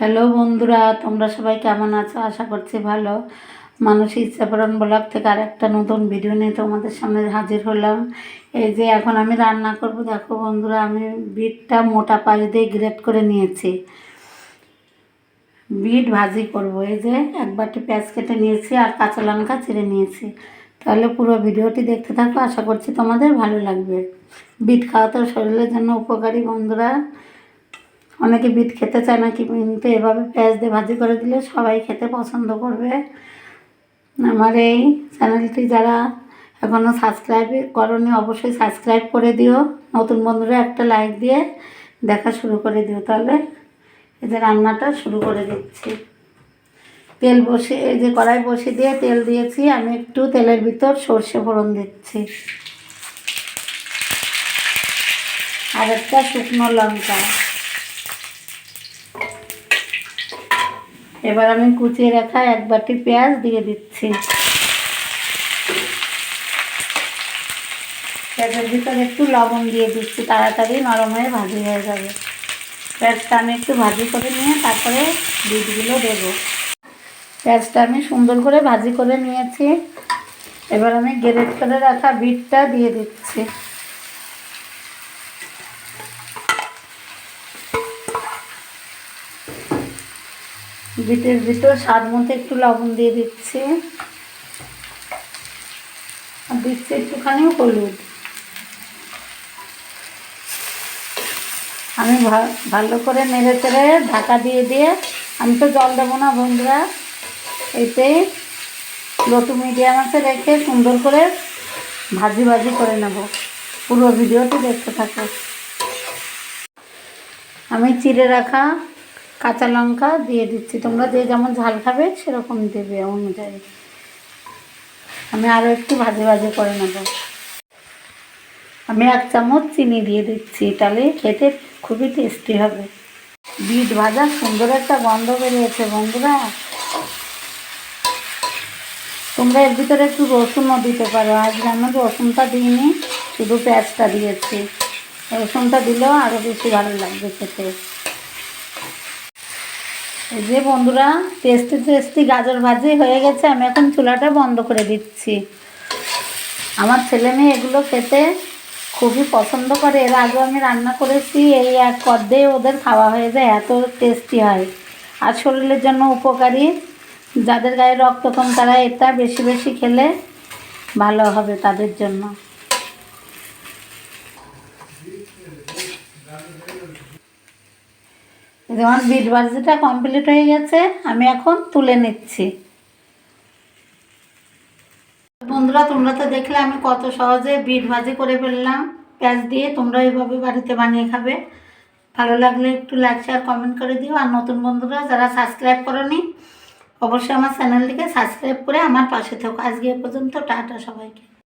Hello বন্ধুরা, তোমরা সবাই কেমন আছো? আশা করছি ভালো। মানুষ ইচ্ছাপূরণ ব্লগ থেকে আর একটা নতুন ভিডিও নিয়ে তোমাদের সামনে হাজির হলাম। এই যে এখন আমি রান্না করব, দেখো বন্ধুরা, আমি বিটটা মোটা পাশ দিয়ে গ্রেট করে নিয়েছি। বিট ভাজি করব, এই যে এক বাটি পেঁয়াজ কেটে নিয়েছি আর কাঁচা লঙ্কা চিড়ে নিয়েছি। তাহলে পুরো ভিডিওটি দেখতে থাকো, আশা করছি তোমাদের ভালো লাগবে। বিট খাওয়া তো শরীরের জন্য উপকারী বন্ধুরা। অনেকে বিট খেতে চায় না কিন্তু এভাবে পেঁয়াজ দিয়ে ভাজি করে দিলে সবাই খেতে পছন্দ করবে। আমার এই চ্যানেলটি যারা এখনও সাবস্ক্রাইব করনি, অবশ্যই সাবস্ক্রাইব করে দিও। নতুন বন্ধুরা একটা লাইক দিয়ে দেখা শুরু করে দিও তাহলে। এই যে রান্নাটা শুরু করে দিচ্ছি। তেল বসে, এই যে কড়াই বসে দিয়ে তেল দিয়েছি, আমি একটু তেলের ভিতর সর্ষে ফোড়ন দিচ্ছি। আর একটা শুকনো লঙ্কা। এবার আমি কুচিয়ে রাখা এক বাটি পেঁয়াজ দিয়ে দিচ্ছি। পেঁয়াজের ভিতরে একটু লবণ দিয়ে দিচ্ছি, তাড়াতাড়ি নরম হয়ে ভাজি হয়ে যাবে। পেঁয়াজটা আমি একটু ভাজি করে নিয়ে তারপরে বিটগুলো দেবো। পেঁয়াজটা আমি সুন্দর করে ভাজি করে নিয়েছি। এবার আমি গ্রেট করে রাখা বিটটা দিয়ে দিচ্ছি। বিটের ভিতর স্বাদ মতো একটু লবণ দিয়ে দিচ্ছি। আর দিচ্ছি একটুখানি হলুদ। আমি ভালো করে নেড়ে চেড়ে ঢাকা দিয়ে দিয়ে আমি তো জল দেবো না বন্ধুরা। এতে লটু মিডিয়াম আছে রেখে সুন্দর করে ভাজি ভাজি করে নেব। পুরো ভিডিওটি দেখতে থাকো। আমি চিড়ে রাখা কাঁচা লঙ্কা দিয়ে দিচ্ছি। তোমরা যে যেমন ঝাল খাবে, সেরকম দেবে অনুযায়ী। আমি আরও একটু ভাজে ভাজে করে নেব। আমি এক চামচ চিনি দিয়ে দিচ্ছি। তাহলে খেতে খুবই টেস্টি হবে। বিট ভাজা সুন্দর একটা গন্ধ বেরিয়েছে, বন্ধুরা। তোমরা এর ভিতরে একটু রসুনও দিতে পারো। আজকে আমি রসুনটা দিইনি, শুধু পেঁয়াজটা দিয়েছি। রসুনটা দিলেও আরও বেশি ভালো লাগবে খেতে। এই যে বন্ধুরা, টেস্টি টেস্টি গাজর ভাজি হয়ে গেছে, আমি এখন চুলাটা বন্ধ করে দিচ্ছি। আমার ছেলে মেয়ে এগুলো খেতে খুবই পছন্দ করে, এর আগে আমি রান্না করেছি, এই এক পদ্মে ওদের খাওয়া হয়ে যায়, এত টেস্টি হয়। আর শরীরের জন্য উপকারী, যাদের গায়ে রক্ত কম তারা এটা বেশি বেশি খেলে ভালো হবে তাদের জন্য। যেমন বিট ভাজিটা কমপ্লিট হয়ে গেছে, আমি এখন তুলে নিচ্ছি। বন্ধুরা, তোমরা তো দেখলে আমি কত সহজে বিট ভাজি করে ফেললাম। পেঁয়াজ দিয়ে তোমরা এইভাবে বাড়িতে বানিয়ে খাবে। ভালো লাগলে একটু লাইক শেয়ার কমেন্ট করে দিও। আর নতুন বন্ধুরা, যারা সাবস্ক্রাইব করনি, অবশ্যই আমার চ্যানেলটিকে সাবস্ক্রাইব করে আমার পাশে থাকো। আজকে এ পর্যন্ত, টাটা সবাইকে।